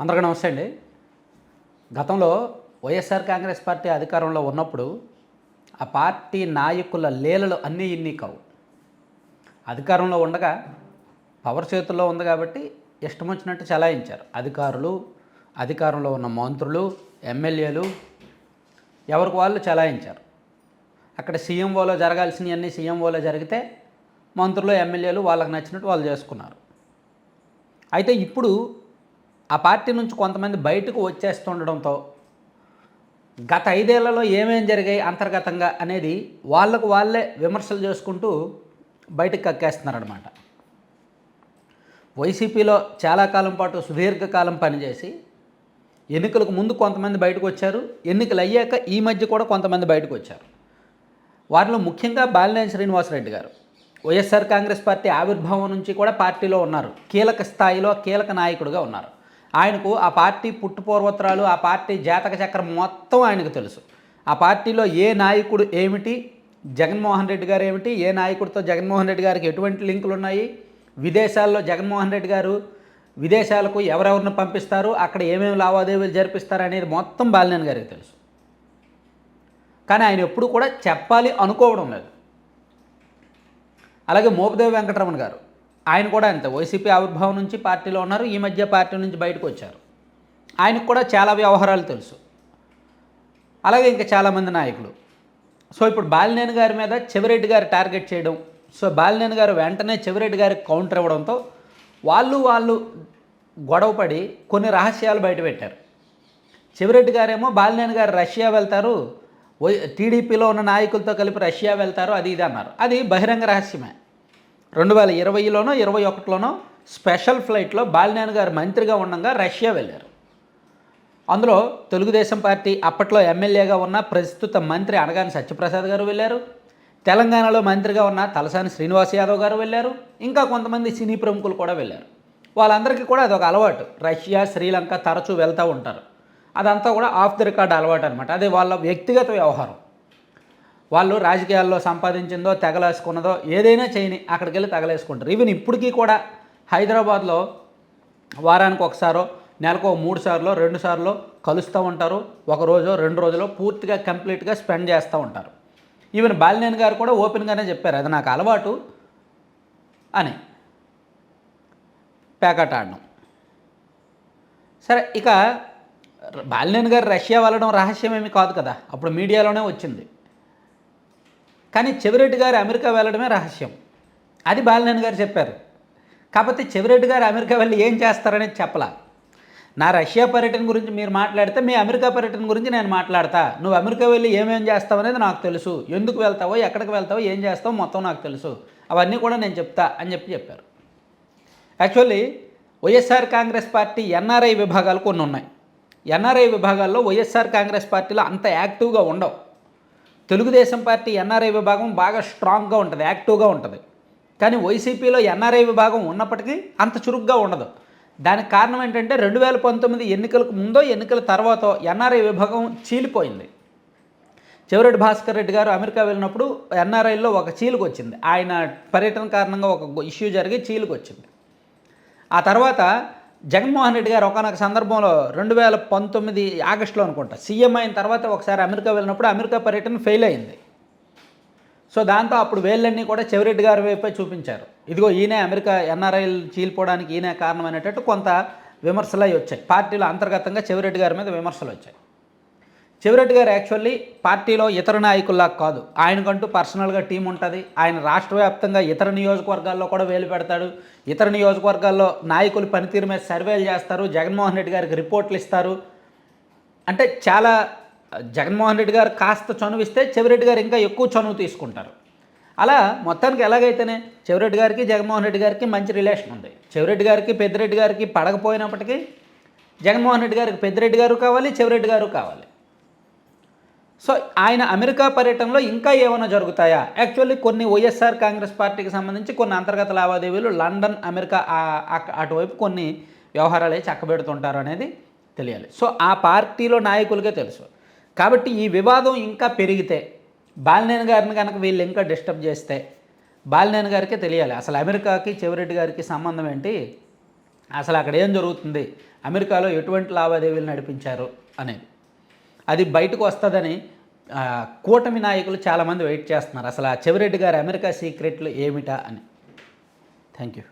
అందరికీ నమస్తే అండి. గతంలో వైఎస్ఆర్ కాంగ్రెస్ పార్టీ అధికారంలో ఉన్నప్పుడు ఆ పార్టీ నాయకుల లీలలు అన్నీ ఇన్ని కావు. అధికారంలో ఉండగా పవర్ చేతుల్లో ఉంది కాబట్టి ఇష్టం వచ్చినట్టు చలాయించారు. అధికారులు అధికారంలో ఉన్న మంత్రులు ఎమ్మెల్యేలు ఎవరికి వాళ్ళు చలాయించారు. అక్కడ సీఎంఓలో జరగాల్సినవన్నీ సీఎంఓలో జరిగితే మంత్రులు ఎమ్మెల్యేలు వాళ్ళకి నచ్చినట్టు వాళ్ళు చేసుకున్నారు. అయితే ఇప్పుడు ఆ పార్టీ నుంచి కొంతమంది బయటకు వచ్చేస్తుండడంతో గత ఐదేళ్ళలో ఏమేం జరిగాయి అంతర్గతంగా అనేది వాళ్ళకు వాళ్ళే విమర్శలు చేసుకుంటూ బయటకు కక్కేస్తున్నారనమాట వైసీపీలో చాలా కాలం పాటు సుదీర్ఘకాలం పనిచేసి ఎన్నికలకు ముందు కొంతమంది బయటకు వచ్చారు ఎన్నికలు అయ్యాక ఈ మధ్య కూడా కొంతమంది బయటకు వచ్చారు. వారిలో ముఖ్యంగా బాలినేని శ్రీనివాసరెడ్డి గారు. వైఎస్ఆర్ కాంగ్రెస్ పార్టీ ఆవిర్భావం నుంచి కూడా పార్టీలో ఉన్నారు. కీలక స్థాయిలో కీలక నాయకుడిగా ఉన్నారు. ఆయనకు ఆ పార్టీ పుట్టుపూర్వోత్తరాలు ఆ పార్టీ జాతక చక్రం మొత్తం ఆయనకు తెలుసు. ఆ పార్టీలో ఏ నాయకుడు ఏమిటి జగన్మోహన్ రెడ్డి గారు ఏమిటి ఏ నాయకుడితో జగన్మోహన్ రెడ్డి గారికి ఎటువంటి లింకులు ఉన్నాయి విదేశాల్లో జగన్మోహన్ రెడ్డి గారు విదేశాలకు ఎవరెవరిని పంపిస్తారు అక్కడ ఏమేమి లావాదేవీలు జరిపిస్తారు అనేది మొత్తం బాలినేని గారికి తెలుసు. కానీ ఆయన ఎప్పుడు కూడా చెప్పాలి అనుకోవడం లేదు. అలాగే మోపదేవి వెంకటరమణ గారు ఆయన కూడా అంతే. వైసీపీ ఆవిర్భావం నుంచి పార్టీలో ఉన్నారు ఈ మధ్య పార్టీ నుంచి బయటకు వచ్చారు. ఆయనకు కూడా చాలా వ్యవహారాలు తెలుసు. అలాగే ఇంకా చాలామంది నాయకులు. సో ఇప్పుడు బాలినేని గారి మీద చెవిరెడ్డి గారు టార్గెట్ చేయడం సో బాలినేని గారు వెంటనే చెవిరెడ్డి గారికి కౌంటర్ ఇవ్వడంతో వాళ్ళు వాళ్ళు గొడవపడి కొన్ని రహస్యాలు బయటపెట్టారు చెవిరెడ్డి గారేమో బాలినేని గారు రష్యా వెళ్తారు వై టీడీపీలో ఉన్న నాయకులతో కలిపి రష్యా వెళ్తారు అది ఇది అన్నారు. అది బహిరంగ రహస్యమే. రెండు వేల ఇరవైలోనో ఇరవై ఒకటిలోనో స్పెషల్ ఫ్లైట్లో బాలినేని గారు మంత్రిగా ఉండగా రష్యా వెళ్ళారు. అందులో తెలుగుదేశం పార్టీ అప్పట్లో ఎమ్మెల్యేగా ఉన్న ప్రస్తుత మంత్రి అనగాని సత్యప్రసాద్ గారు వెళ్ళారు. తెలంగాణలో మంత్రిగా ఉన్న తలసాని శ్రీనివాస్ యాదవ్ గారు వెళ్ళారు. ఇంకా కొంతమంది సినీ ప్రముఖులు కూడా వెళ్ళారు. వాళ్ళందరికీ కూడా అదొక అలవాటు. రష్యా శ్రీలంక తరచూ వెళ్తూ ఉంటారు. అదంతా కూడా ఆఫ్ ది రికార్డ్ అలవాటు అనమాట అది వాళ్ళ వ్యక్తిగత వ్యవహారం. వాళ్ళు రాజకీయాల్లో సంపాదించిందో తెగలేసుకున్నదో ఏదైనా చేయని అక్కడికి వెళ్ళి తగలేసుకుంటారు. ఈవెన్ ఇప్పటికీ కూడా హైదరాబాద్లో వారానికి ఒకసారో నెలకు మూడు సార్లు రెండు సార్లు కలుస్తూ ఉంటారు. ఒక రోజు రెండు రోజులు పూర్తిగా కంప్లీట్గా స్పెండ్ చేస్తూ ఉంటారు. ఈవెన్ బాలినేని గారు కూడా ఓపెన్గానే చెప్పారు అది నాకు అలవాటు అని. ప్యాకెట్ ఆడడం. సరే ఇక బాలినేని గారు రష్యా వెళ్ళడం రహస్యం ఏమీ కాదు కదా. అప్పుడు మీడియాలోనే వచ్చింది. కానీ చెవిరెడ్డి గారు అమెరికా వెళ్ళడమే రహస్యం. అది బాలినేని గారు చెప్పారు. కాకపోతే చెవిరెడ్డి గారు అమెరికా వెళ్ళి ఏం చేస్తారనేది చెప్పలా. నా రష్యా పర్యటన గురించి మీరు మాట్లాడితే మీ అమెరికా పర్యటన గురించి నేను మాట్లాడతా. నువ్వు అమెరికా వెళ్ళి ఏమేం చేస్తావు అనేది నాకు తెలుసు. ఎందుకు వెళ్తావో ఎక్కడికి వెళ్తావో ఏం చేస్తావో మొత్తం నాకు తెలుసు. అవన్నీ కూడా నేను చెప్తా అని చెప్పి చెప్పారు. Actually YSR Congress party NRI విభాగాలు కొన్ని ఉన్నాయి. ఎన్ఆర్ఐ విభాగాల్లో వైఎస్ఆర్ కాంగ్రెస్ పార్టీలో అంత యాక్టివ్గా ఉండవు. తెలుగుదేశం పార్టీ ఎన్ఆర్ఐ విభాగం బాగా స్ట్రాంగ్గా ఉంటుంది యాక్టివ్గా ఉంటుంది. కానీ వైసీపీలో ఎన్ఆర్ఐ విభాగం ఉన్నప్పటికీ అంత చురుగ్గా ఉండదు. దానికి కారణం ఏంటంటే రెండు వేల పంతొమ్మిది ఎన్నికలకు ముందో ఎన్నికల తర్వాత ఎన్ఆర్ఐ విభాగం చీలిపోయింది. చివరెడ్డి భాస్కర్ రెడ్డి గారు అమెరికా వెళ్ళినప్పుడు ఎన్ఆర్ఐలో ఒక చీలుకు వచ్చింది ఆయన పర్యటన కారణంగా ఒక ఇష్యూ జరిగి చీలుకు వచ్చింది ఆ తర్వాత జగన్మోహన్ రెడ్డి గారు ఒకనొక సందర్భంలో రెండు వేల పంతొమ్మిది ఆగస్టులో అనుకుంటా సీఎం అయిన తర్వాత ఒకసారి అమెరికా వెళ్ళినప్పుడు అమెరికా పర్యటన ఫెయిల్ అయింది. సో దాంతో అప్పుడు వేళ్ళన్నీ కూడా చెవిరెడ్డి గారి వైపే చూపించారు. ఇదిగో ఈయనే అమెరికా ఎన్ఆర్ఐలు చీలిపోవడానికి ఈయనే కారణమైనట్టు కొంత విమర్శలు అయి వచ్చాయి. పార్టీలో అంతర్గతంగా చెవిరెడ్డి గారి మీద విమర్శలు వచ్చాయి. చివరెడ్డి గారు యాక్చువల్లీ పార్టీలో ఇతర నాయకుల్లా కాదు. ఆయనకంటూ పర్సనల్గా టీం ఉంటుంది. ఆయన రాష్ట్ర వ్యాప్తంగా ఇతర నియోజకవర్గాల్లో కూడా వేలు పెడతాడు. ఇతర నియోజకవర్గాల్లో నాయకులు పనితీరు మీద సర్వేలు చేస్తారు. జగన్మోహన్ రెడ్డి గారికి రిపోర్ట్లు ఇస్తారు. అంటే చాలా జగన్మోహన్ రెడ్డి గారు కాస్త చనువిస్తే చెవిరెడ్డి గారు ఇంకా ఎక్కువ చనువు తీసుకుంటారు. అలా మొత్తానికి ఎలాగైతేనే చెవిరెడ్డి గారికి జగన్మోహన్ రెడ్డి గారికి మంచి రిలేషన్ ఉంది. చెవిరెడ్డి గారికి పెద్దిరెడ్డి గారికి పడకపోయినప్పటికీ జగన్మోహన్ రెడ్డి గారికి పెద్దిరెడ్డి గారు కావాలి చెవిరెడ్డి గారు కావాలి. సో ఆయన అమెరికా పర్యటనలో ఇంకా ఏమైనా జరుగుతాయా? యాక్చువల్లీ కొన్ని వైఎస్ఆర్ కాంగ్రెస్ పార్టీకి సంబంధించి కొన్ని అంతర్గత లావాదేవీలు లండన్ అమెరికా అటువైపు కొన్ని వ్యవహారాలు చక్కబెడుతుంటారు అనేది తెలియాలి. సో ఆ పార్టీలో నాయకులకే తెలుసు. కాబట్టి ఈ వివాదం ఇంకా పెరిగితే బాలినేని గారిని కనుక వీళ్ళు ఇంకా డిస్టర్బ్ చేస్తే బాలినేని గారికే తెలియాలి. అసలు అమెరికాకి చెవిరెడ్డి గారికి సంబంధం ఏంటి? అసలు అక్కడ ఏం జరుగుతుంది? అమెరికాలో ఎటువంటి లావాదేవీలు నడిపించారు అనేది. అది బయటకు వస్తుందని కూటమి నాయకులు చాలామంది వెయిట్ చేస్తున్నారు. అసలు ఆ చెవిరెడ్డి గారి అమెరికా సీక్రెట్లు ఏమిటా అని. Thank you